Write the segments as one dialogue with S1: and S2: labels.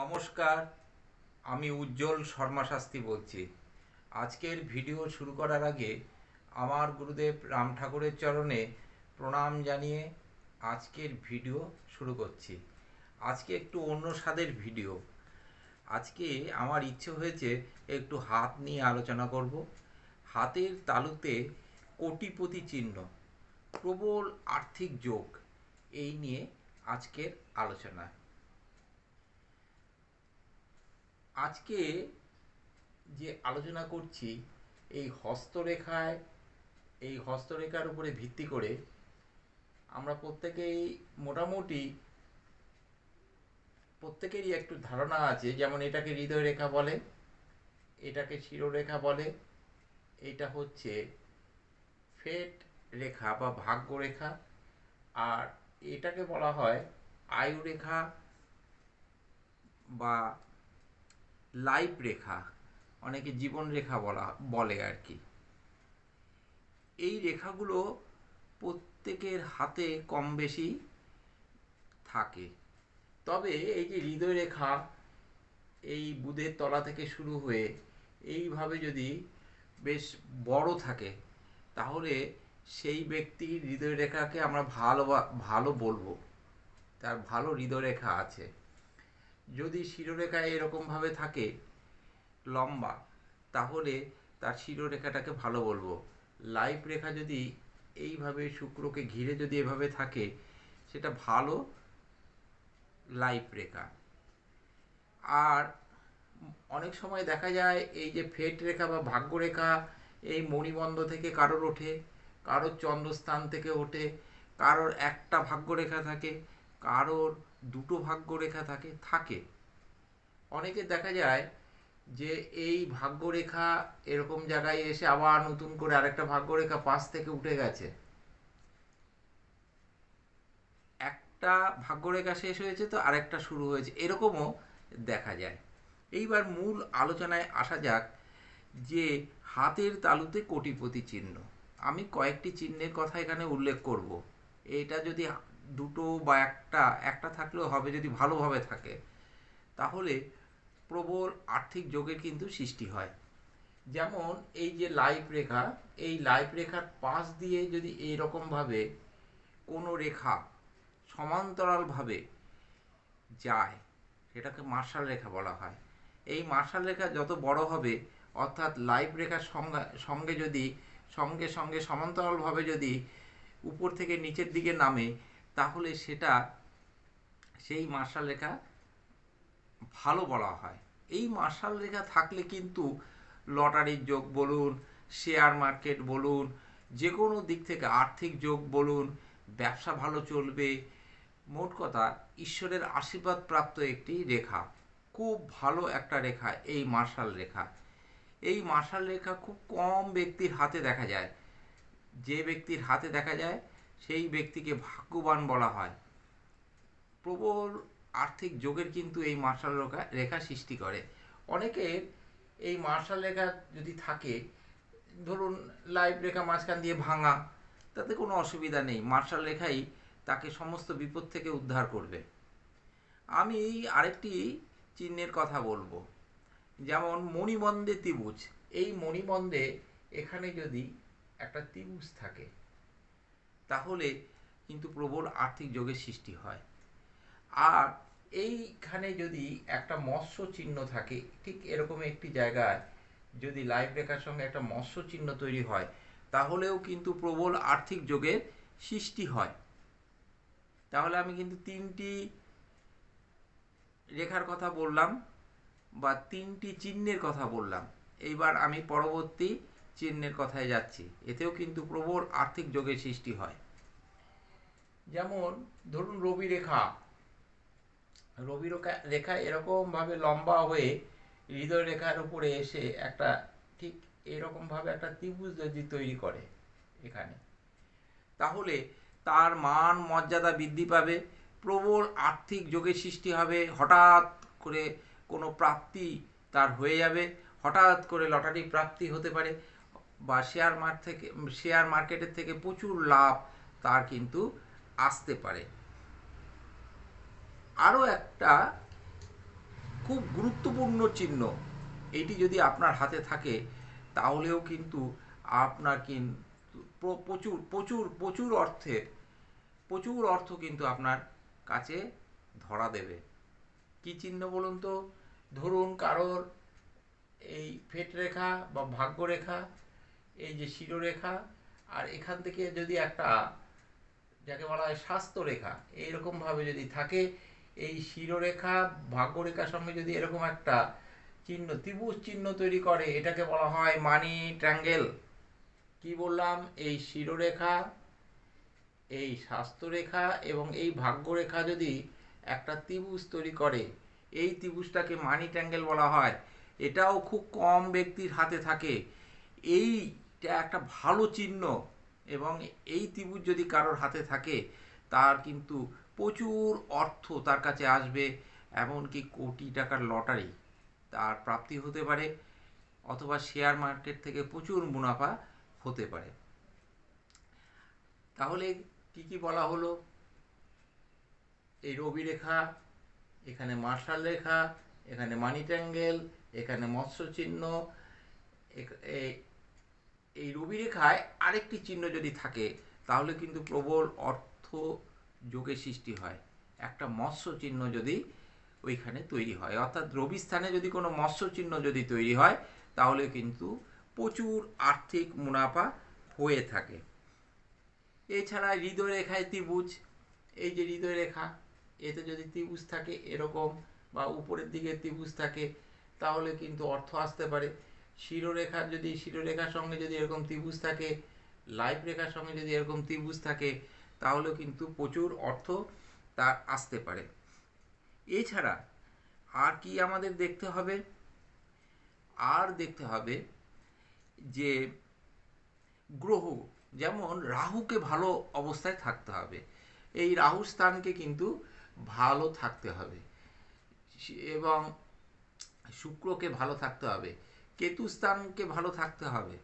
S1: নমস্কার, আমি উজ্জ্বল শর্মা শাস্ত্রী বলছি। আজকের ভিডিও শুরু করার আগে আমার গুরুদেব রাম ঠাকুরের চরণে প্রণাম জানিয়ে আজকের ভিডিও শুরু করছি। আজকে একটু অন্য স্বাদের ভিডিও। আজকে আমার ইচ্ছে হয়েছে একটু হাত নিয়ে আলোচনা করব। হাতের তালুতে কোটিপতি চিহ্ন, প্রবল আর্থিক যোগ, এই নিয়ে আজকের আলোচনা। আজকে যে আলোচনা করছি, এই হস্তরেখায়, এই হস্তরেখার উপরে ভিত্তি করে আমরা প্রত্যেকেই মোটামুটি প্রত্যেকেরই একটু ধারণা আছে, যেমন এটাকে হৃদয় রেখা বলে, এটাকে শিরোরেখা বলে, এটা হচ্ছে ফেট রেখা বা ভাগ্য রেখা আর এটাকে বলা হয় আয়ু রেখা বা লাইফ রেখা, অনেকে জীবন রেখা বলা, বলে আর কি। এই রেখাগুলো প্রত্যেকের হাতে কম বেশি থাকে। তবে এই যে হৃদয় রেখা, এই বুধের তলা থেকে শুরু হয়ে এইভাবে যদি বেশ বড় থাকে, তাহলে সেই ব্যক্তির হৃদয় রেখাকে আমরা ভালো ভালো বলব। তার ভালো হৃদয় রেখা আছে। যদি শিরোরেখা এরকমভাবে থাকে লম্বা, তাহলে তার শিরোরেখাটাকে ভালো বলব। লাইফ রেখা যদি এইভাবে শুক্রকে ঘিরে যদি এভাবে থাকে, সেটা ভালো লাইফ রেখা। আর অনেক সময় দেখা যায় এই যে ফেট রেখা বা ভাগ্য রেখা, এই মণিবন্ধ থেকে কারোর ওঠে, কারোর চন্দ্রস্থান থেকে ওঠে, কারোর একটা ভাগ্য রেখা থাকে, কারোর দুটো ভাগ্য রেখা থাকে থাকে। অনেকে দেখা যায় যে এই ভাগ্যরেখা এরকম জায়গায় এসে আবার নতুন করে আরেকটা ভাগ্যরেখা পাশ থেকে উঠে গেছে। একটা ভাগ্যরেখা শেষ হয়েছে তো আরেকটা শুরু হয়েছে, এরকমও দেখা যায়। এইবার মূল আলোচনায় আসা যাক যে হাতের তালুতে কোটিপতি চিহ্ন। আমি কয়েকটি চিহ্নের কথা এখানে উল্লেখ করব। এটা যদি দুটো বা একটা একটা থাকলেও হবে যদি ভালোভাবে থাকে, তাহলে প্রবল আর্থিক যোগের কিন্তু সৃষ্টি হয়। যেমন এই যে লাইফ রেখা, এই লাইফ রেখার পাশ দিয়ে যদি এইরকমভাবে কোনো রেখা সমান্তরালভাবে যায়, সেটাকে মার্শাল রেখা বলা হয়। এই মার্শাল রেখা যত বড় হবে, অর্থাৎ লাইফ রেখার সঙ্গে সঙ্গে যদি, সঙ্গে সঙ্গে সমান্তরালভাবে যদি উপর থেকে নিচের দিকে নামে তাহলে সেটা সেই মার্শাল রেখা ভালো বলা হয়। এই মার্শাল রেখা থাকলে কিন্তু লটারির যোগ বলুন শেয়ার মার্কেট বলুন যে কোনো দিক থেকে আর্থিক যোগ বলুন, ব্যবসা ভালো চলবে। মোট কথা, ঈশ্বরের আশীর্বাদ প্রাপ্ত একটি রেখা, খুব ভালো একটা রেখা এই মার্শাল রেখা। এই মার্শাল রেখা খুব কম ব্যক্তির হাতে দেখা যায়। যে ব্যক্তির হাতে দেখা যায় সেই ব্যক্তিকে ভাগ্যবান বলা হয়। প্রবল আর্থিক যোগের কিন্তু এই মার্শাল রেখা রেখা সৃষ্টি করে। অনেকের এই মার্শাল রেখা যদি থাকে, ধরুন লাইভ রেখা মাঝখান দিয়ে ভাঙা, তাতে কোনো অসুবিধা নেই। মার্শাল রেখাই তাকে সমস্ত বিপদ থেকে উদ্ধার করবে। আমি আরেকটি চিহ্নের কথা বলব। যেমন মণিবন্ধে ত্রিভুজ। এই মণিবন্ধে এখানে যদি একটা ত্রিভুজ থাকে তাহলে কিন্তু প্রবল আর্থিক যোগের সৃষ্টি হয়। আর এইখানে যদি একটা মৎস্য চিহ্ন থাকে, ঠিক এরকম একটি জায়গায় যদি লাইভ রেখার সঙ্গে একটা মৎস্য চিহ্ন তৈরি হয়, তাহলেও কিন্তু প্রবল আর্থিক যোগের সৃষ্টি হয়। তাহলে আমি কিন্তু তিনটি রেখার কথা বললাম বা তিনটি চিহ্নের কথা বললাম। এইবার আমি পরবর্তী চিহ্নের কথায় যাচ্ছি। এতেও কিন্তু প্রবল আর্থিক যোগের সৃষ্টি হয়। যেমন ধরুন রবি রেখা। রবি রেখা এরকমভাবে লম্বা হয়ে হৃদয় রেখার উপরে এসে একটা ঠিক এরকমভাবে একটা ত্রিভুজ যদি তৈরি করে এখানে, তাহলে তার মান মর্যাদা বৃদ্ধি পাবে, প্রবল আর্থিক যোগের সৃষ্টি হবে, হঠাৎ করে কোনো প্রাপ্তি তার হয়ে যাবে, হঠাৎ করে লটারি প্রাপ্তি হতে পারে বা শেয়ার মার্কেট থেকে শেয়ার মার্কেটের থেকে প্রচুর লাভ তার কিন্তু আসতে পারে। আরও একটা খুব গুরুত্বপূর্ণ চিহ্ন এইটি যদি আপনার হাতে থাকে, তাহলেও কিন্তু আপনার কিন্তু প্র- প্রচুর প্রচুর প্রচুর অর্থের প্রচুর অর্থ কিন্তু আপনার কাছে ধরা দেবে। কি চিহ্ন বলুন তো? ধরুন কারোর এই ফেট রেখা বা ভাগ্য রেখা, এই যে শিরোরেখা, আর এখান থেকে যদি একটা যাকে বলা হয় স্বাস্থ্য রেখা এইরকমভাবে যদি থাকে, এই শিরোরেখা, ভাগ্যরেখার সঙ্গে যদি এরকম একটা চিহ্ন, ত্রিভুজ চিহ্ন তৈরি করে, এটাকে বলা হয় মানি ট্রাঙ্গেল কি বললাম? এই শিরোরেখা, এই স্বাস্থ্যরেখা এবং এই ভাগ্যরেখা যদি একটা ত্রিভুজ তৈরি করে, এই ত্রিভুজটাকে মানি ট্যাঙ্গেল বলা হয়। এটাও খুব কম ব্যক্তির হাতে থাকে। এইটা একটা ভালো চিহ্ন। এবং এই ত্রিভুজ যদি কারোর হাতে থাকে, তার কিন্তু প্রচুর অর্থ তার কাছে আসবে, এমনকি কোটি টাকার লটারি তার প্রাপ্তি হতে পারে, অথবা শেয়ার মার্কেট থেকে প্রচুর মুনাফা হতে পারে। তাহলে কি কি বলা হলো? এই রবি রেখা, এখানে মার্শাল রেখা, এখানে মানি ট্যাঙ্গেল এখানে মৎস্য চিহ্ন এই রবি রেখায় আরেকটি চিহ্ন যদি থাকে, তাহলে কিন্তু প্রবল অর্থ যোগের সৃষ্টি হয়। একটা মৎস্য চিহ্ন যদি ওইখানে তৈরি হয়, অর্থাৎ রবি স্থানে যদি কোনো মৎস্য চিহ্ন যদি তৈরি হয়, তাহলে কিন্তু প্রচুর আর্থিক মুনাফা হয়ে থাকে। এছাড়া হৃদয় রেখায় ত্রিভুজ, এই যে হৃদয় রেখা এতে যদি ত্রিভুজ থাকে এরকম বা উপরের দিকে ত্রিভুজ থাকে, তাহলে কিন্তু অর্থ আসতে পারে। শিরোরেখার যদি, শিরোরেখার সঙ্গে যদি এরকম ত্রিভুজ থাকে লাইফ রেখার সঙ্গে যদি এরকম ত্রিভুজ থাকে তাহলেও কিন্তু প্রচুর অর্থ তার আসতে পারে। এছাড়া আর কি আমাদের দেখতে হবে? আর দেখতে হবে যে গ্রহ, যেমন রাহুকে ভালো অবস্থায় থাকতে হবে। এই রাহু স্থানকে কিন্তু ভালো থাকতে হবে। এবং শুক্রকে ভালো থাকতে হবে। কেতু স্থানকে ভালো থাকতে হবে।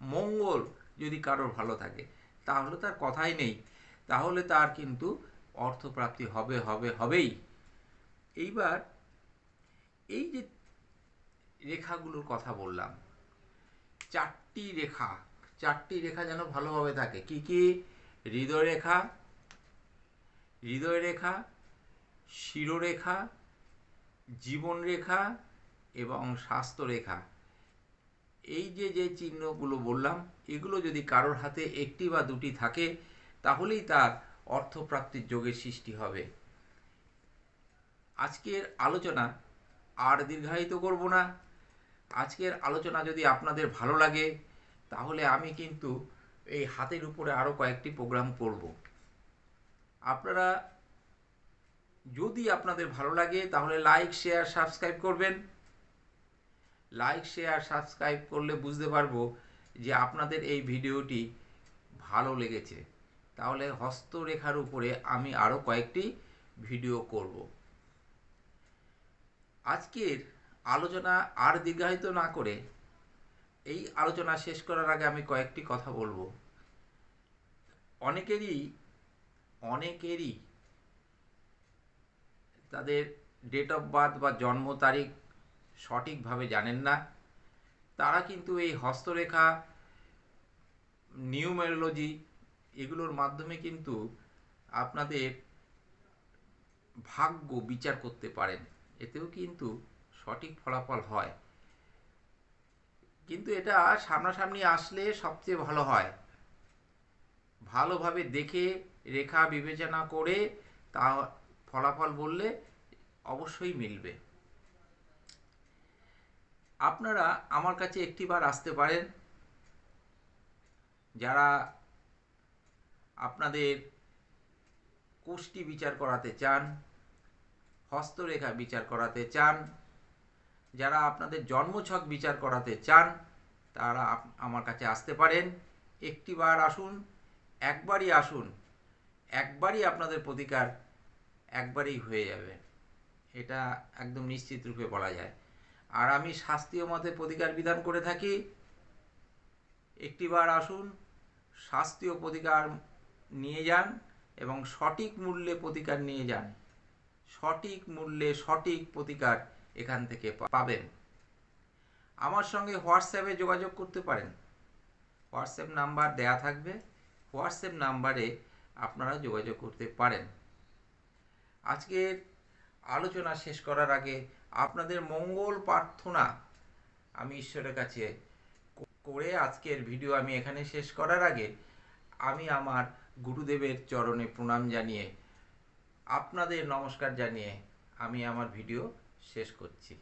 S1: মঙ্গল যদি কারোর ভালো থাকে, তাহলে তার কথাই নেই। তাহলে তার কিন্তু অর্থপ্রাপ্তি হবে হবে, হবেই। এইবার এই যে রেখাগুলোর কথা বললাম, চারটি রেখা চারটি রেখা যেন ভালোভাবে থাকে। কি কি? হৃদয় রেখা হৃদয় রেখা শিরোরেখা জীবন রেখা এবং স্বাস্থ্য রেখা এই যে যে চিহ্নগুলো বললাম, এগুলো যদি কারোর হাতে একটি বা দুটি থাকে, তাহলেই তার অর্থপ্রাপ্তির যোগের সৃষ্টি হবে। আজকের আলোচনা আর দীর্ঘায়িত করব না। আজকের আলোচনা যদি আপনাদের ভালো লাগে, তাহলে আমি কিন্তু এই হাতের উপরে আরও কয়েকটি প্রোগ্রাম করব। আপনারা যদি আপনাদের ভালো লাগে, তাহলে লাইক, শেয়ার, সাবস্ক্রাইব করবেন। লাইক শেয়ার সাবস্ক্রাইব করলে বুঝতে পারব যে আপনাদের এই ভিডিওটি ভালো লেগেছে। তাহলে হস্তরেখার উপরে আমি আরও কয়েকটি ভিডিও করব। আজকের আলোচনা আর দীর্ঘায়িত না করে এই আলোচনা শেষ করার আগে আমি কয়েকটি কথা বলব। অনেকেরই অনেকেরই তাদের ডেট অফ বার্থ বা জন্ম তারিখ সঠিকভাবে জানেন না। তারা কিন্তু এই হস্তরেখা, নিউমেরোলজি এগুলোর মাধ্যমে কিন্তু আপনাদের ভাগ্য বিচার করতে পারেন। এতেও কিন্তু সঠিক ফলাফল হয়। কিন্তু এটা সামনাসামনি আসলে সবচেয়ে ভালো হয়। ভালোভাবে দেখে, রেখা বিবেচনা করে তা ফলাফল বললে অবশ্যই মিলবে। আপনারা আমার কাছে একটিবার আসতে পারেন। যারা আপনাদের কোষ্ঠী বিচার করাতে চান, হস্তরেখা বিচার করাতে চান, যারা আপনাদের জন্মছক বিচার করাতে চান, তারা আমার কাছে আসতে পারেন। একটিবার আসুন, একবারই আসুন, একবারই আপনাদের প্রতিকার একবারই হয়ে যাবে। এটা একদম নিশ্চিত রূপে বলা যায়। আর আমি শাস্ত্রীয় মতে প্রতিকার বিধান করে থাকি। একটিবার আসুন, শাস্ত্রীয় প্রতিকার নিয়ে যান এবং সঠিক মূল্যে প্রতিকার নিয়ে যান। সঠিক মূল্যে সঠিক প্রতিকার এখান থেকে পাবেন। আমার সঙ্গে হোয়াটসঅ্যাপে যোগাযোগ করতে পারেন। হোয়াটসঅ্যাপ নাম্বার দেয়া থাকবে। হোয়াটসঅ্যাপ নাম্বারে আপনারা যোগাযোগ করতে পারেন। আজকের আলোচনা শেষ করার আগে আপনাদের মঙ্গল প্রার্থনা আমি ঈশ্বরের কাছে করে আজকের ভিডিও আমি এখানে শেষ করার আগে আমি আমার গুরুদেবের চরণে প্রণাম জানিয়ে আপনাদের নমস্কার জানিয়ে আমি আমার ভিডিও শেষ করছি।